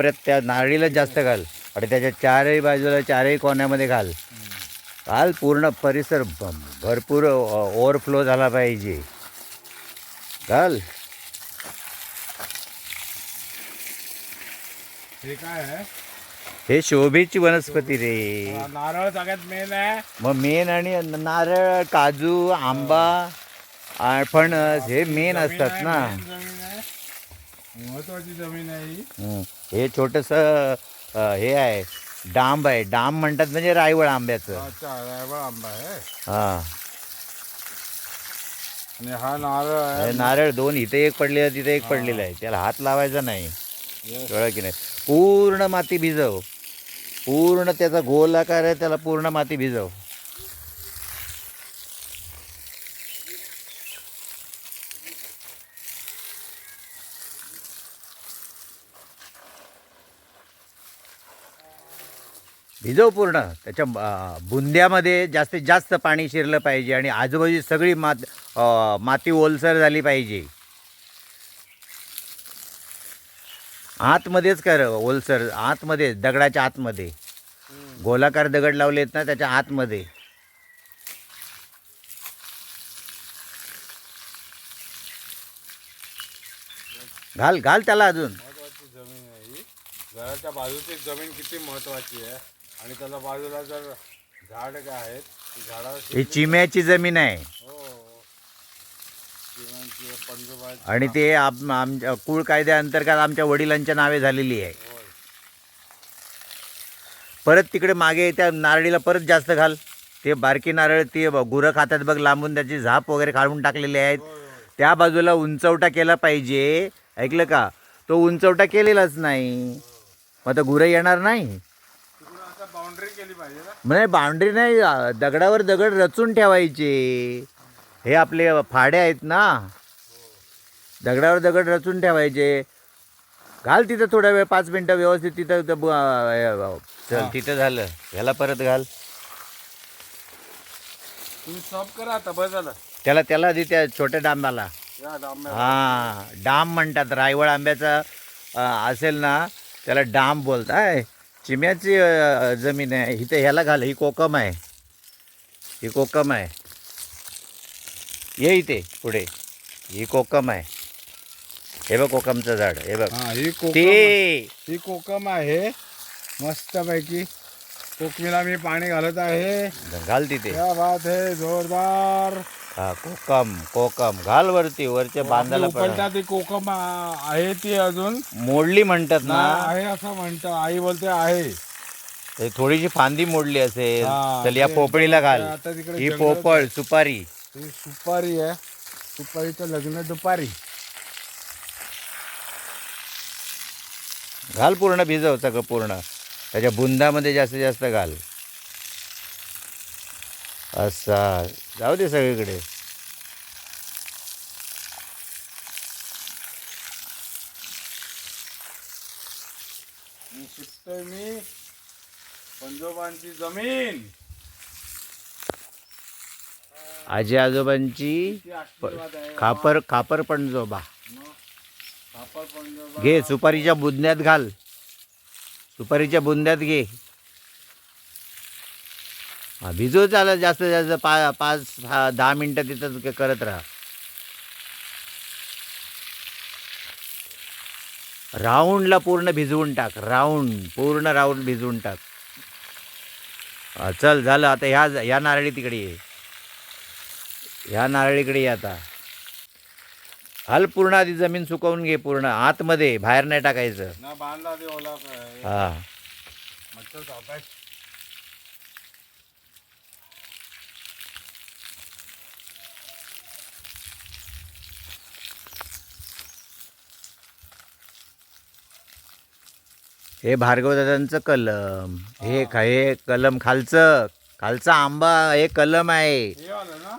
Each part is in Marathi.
कोपऱ्यात त्या नारळीलाच जास्त घाल. आणि त्याच्या चारही बाजूला चारही कोण्यामध्ये घाल. घाल पूर्ण परिसर भरपूर ओव्हरफ्लो झाला पाहिजे. घाल. हे काय आहे? हे शोभेची वनस्पती रे. नारळ सगळ्यात मेन आहे. मग मेन आणि नारळ काजू आंबा फणस हे मेन असतात ना. महत्वाची जमीन आहे ही. हं. हे छोटस हे आहे डांब आहे. डांब म्हणतात म्हणजे रायवळ आंब्याचं. अच्छा रायवळ आंबा आहे. हा. आणि हा नारळ हे आहे नारळ दोन इथे एक पडलेला तिथे एक पडलेला आहे. त्याला हात लावायचा नाही. Yes. कळलं की नाही? पूर्ण माती भिजव. पूर्ण त्याचा गोल आकार आहे त्याला पूर्ण माती भिजव. भिजव पूर्ण त्याच्या बुंद्यामध्ये जास्तीत जास्त पाणी शिरलं पाहिजे आणि आजूबाजू सगळी मात माती ओलसर झाली पाहिजे. आतमध्येच कर ओलसर आतमध्ये दगडाच्या आतमध्ये. गोलाकार दगड लावलेत ना त्याच्या आतमध्ये. घाल घाल त्याला अजून. जमीन आहे घराच्या बाजूची जमीन किती महत्वाची आहे? आणि त्याला बाजूला जर झाड काय आहेत ती झाडावर ही चिम्याची जमीन आहे. हो जीवांची पंजोबा आणि ते आम- आमच्या कुळ कायद्याअंतर्गत आमच्या वडिलांच्या नावे झालेली आहे. होय. परत तिकडे मागे त्या नारळीला परत जास्त घाल. ते बारकी नारळ ते ब- गुरं खातात बघ लांबून त्याची झाप वगैरे काढून टाकलेले आहेत. त्या बाजूला उंचवटा केला पाहिजे. ऐकलं का? तो उंचवटा केलेलाच नाही. मग आता गुरं येणार नाही. केली पाहिजे ना? म्हणजे बाउंड्री नाही. दगडावर दगड रचून ठेवायचे. हे आपले फाडे आहेत ना. दगडावर दगड रचून ठेवायचे. घाल तिथं थोडा वेळ पाच मिनटं व्यवस्थित तिथं ब- चल. तिथं झालं. ह्याला परत घाल. तुम्ही करा आता बस झालं. त्याला त्याला आधी त्या छोट्या डांबाला. या डांब्या हा डाम म्हणतात. रायवळ आंब्याचा अं, असेल ना त्याला डाम बोलताय. चिम्याची जमीन आहे. इथं ह्याला घाल. ही कोकम आहे. ही कोकम आहे. ये इथे पुढे. ही कोकम आहे. हे बघ कोकमचं झाड. हे बघ. हा ही कोकम ही कोकम आहे. मस्तपैकी कोकमीला मी पाणी घालत आहे. घाल तिथे क्या बात है जोरदार. हा कोकम कोकम. घाल वरती वरच्या बांधाला पण उपलता ती कोकम आ- आहे ती अजून. मोडली म्हणतात ना. आहे असं म्हणतं आई बोलते आहे. थोडीशी फांदी मोडली असेल हा, चल या ते- पोपळीला घाल. आता तिकडे ही जंगलात- पोपळ सुपारी. ही सुपारी आहे. सुपारीचं लग्न दुपारी. घाल पूर्ण भिजव सगळं पूर्ण. त्याच्या बुंदामध्ये जास्तीत जास्त घाल. असा. जाऊ दे सगळीकडे. मी शिकतोय मी. पंजोबांची जमीन. आजी आजोबांची किती आशीर्वाद आहे खापर खापर पणजोबा मग कापड पंजोबा. घे सुपारीच्या बुंद्यात घाल. सुपारीच्या बुंद्यात घे. हा भिजव चालत जास्त जास्त पा पाच सहा दहा मिनटं तिथं करत राहा. राऊंडला पूर्ण भिजवून टाक राऊंड पूर्ण राऊंड भिजवून टाक. चल झालं आता ह्या ह्या नारळी तिकडे ये. ह्या नारळीकडे ये आता. हाल पूर्ण आधी जमीन सुकवून घे पूर्ण आतमध्ये बाहेर नाही टाकायचं. हा. हे भार्गवदादांचं कलम. हे खा हे कलम खालचं. खालचा आंबा हे कलम आहे. हे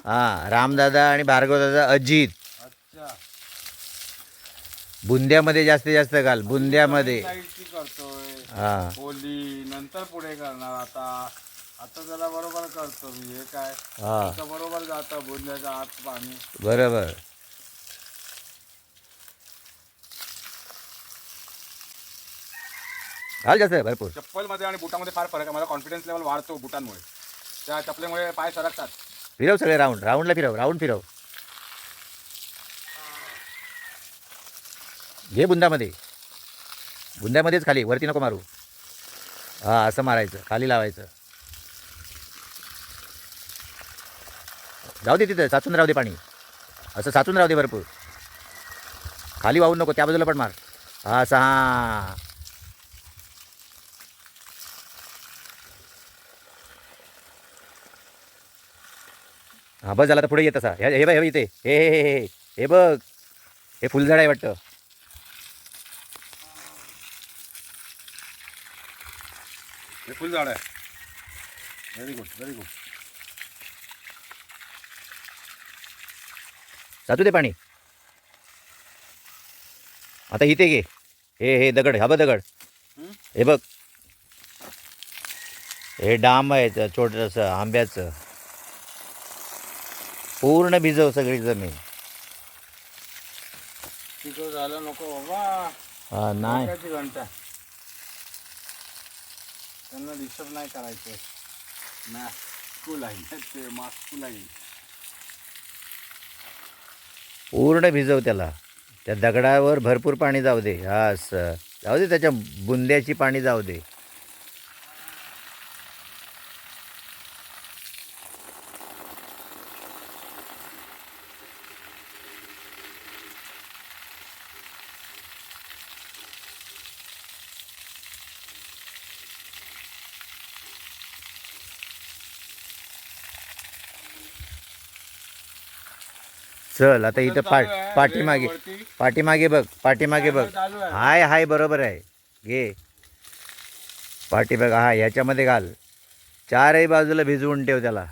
हा रामदादा आणि भार्गवदादा अजित. अच्छा. बुंद्यामध्ये जास्तीत जास्त घाल बुंद्यामध्ये. हा. होली नंतर पुढे करणार आता. आता त्याला बरोबर करतो मी हे काय? हा. बरोबर जातं बुंद्याच्या आत पाणी. बरोबर. घाल जास्त भरपूर. चप्पलमध्ये आणि बुटामध्ये फार फरक आहे. माझा कॉन्फिडन्स लेवल वाढतो बुटांमुळे. त्या चपलेमुळे पाय सरकतात. फिरव सगळे राऊंड राऊंडला फिरव राऊंड फिरव. घे बुंदामध्ये. बुंद्यामध्येच खाली वरती नको मारू. हा असं मारायचं. खाली लावायचं. जाऊ दे तिथं साचून राहू दे पाणी. असं साचून राहू दे भरपूर. खाली वाहून नको त्या बाजूला पण मार. हा असं हा हा बस झाला तर पुढे येत असा हे हे बघ हे इथे. हे हे हे हे. बघ. हे फुलझाड आहे वाटतं. हे फुल झाड आहे. व्हेरी गुड व्हेरी गुड साचू दे पाणी. आता इथे घे. हे हे दगड. हा बघ दगड. हं? बघ. हे डांब आहे ते छोटंसं आंब्याचं. पूर्ण भिजव सगळी जमीन. तिथं झालं नको बाबा. हा नाही. डोक्याची घंटा. त्यांना डिस्टर्ब नाही करायचं. मास्कू आहे. ते मास्कू आहे. पूर्ण भिजव त्याला. त्या दगडावर भरपूर पाणी जाऊ दे. हा असं. जाऊ दे त्याच्या बुंद्याची पाणी जाऊ दे. चल आता इथं पाठ पाठीमागे. पाठीमागे बघ पाठीमागे बघ. हाय हाय बरोबर आहे. घे. पाठी बघ हा ह्याच्यामध्ये घाल. चारही बाजूला भिजवून ठेव त्याला.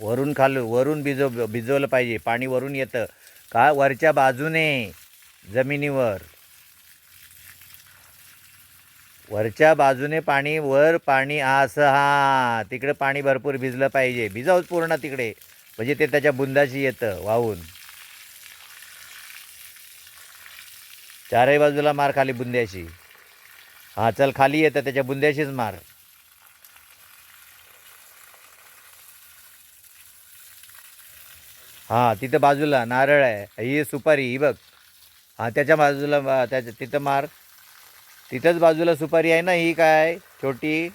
वरून खाल वरून भिजव भिजवलं पाहिजे. पाणी वरून येतं. का वरच्या बाजूने जमिनीवर. वरच्या बाजूने पाणी वर पाणी असं हा. तिकडे पाणी भरपूर भिजलं पाहिजे. भिजावच पूर्ण तिकडे. म्हणजे ते त्याच्या बुंदाशी येतं वाहून. चारही बाजूला मार खाली बुंद्याशी. हा चल खाली येतं त्याच्या बुंद्याशीच मार. हा तिथं बाजूला नारळ आहे. ही सुपारी ही बघ. हा त्याच्या बाजूला त्याच्या तिथं मार. तिथंच बाजूला सुपारी आहे ना ही काय? छोटी.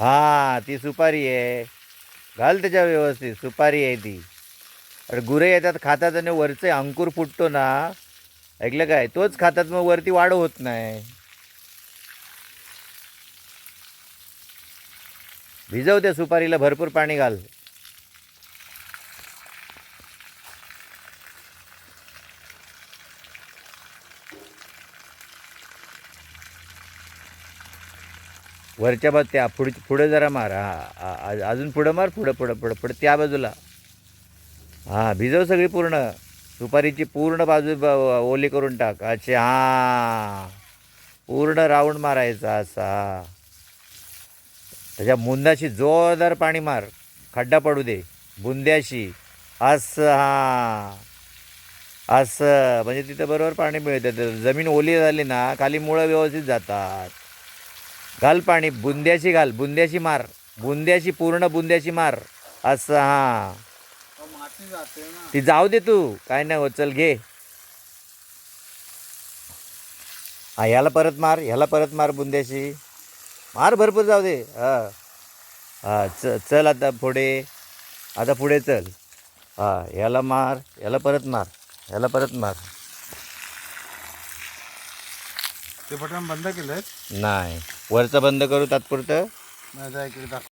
हा ती सुपारी आहे. घाल त्याच्या व्यवस्थित सुपारी आहे ती. अरे गुरे येतात खातात आणि वरचे अंकुर फुटतो ना. ऐकलं काय? तोच खातात मग वरती वाढ होत नाही. भिजव त्या सुपारीला भरपूर पाणी घाल. वरच्या बाजू त्या पुढे पुढे जरा मार. हां अजून पुढं मार पुढं पुढं पुढं पुढं त्या बाजूला. हां भिजव सगळी पूर्ण. सुपारीची पूर्ण बाजू ब- ओली करून टाक. अच्छा हां. पूर्ण राऊंड मारायचा असा. त्याच्या मुंदाशी जोरदार पाणी मार. खड्डा पडू दे. बुंद्याशी. असं हां. असं. म्हणजे तिथं बरोबर पाणी मिळतं. जमीन ओली झाली ना खाली मुळं व्यवस्थित जातात. घाल पाणी बुंद्याशी घाल बुंद्याशी मार बुंद्याशी पूर्ण बुंद्याशी मार असं हां. ती जाऊ दे तू काय नाही होत चल घे. हा ह्याला परत मार ह्याला परत मार बुंद्याशी मार भरपूर जाऊ दे हा. हा च चल आता पुढे. आता पुढे चल. हा ह्याला मार ह्याला परत मार ह्याला परत मार. ते बटन बंद केलंय? नाही. वरचं बंद करू तात्पुरतं? माझा इकडे दाखव.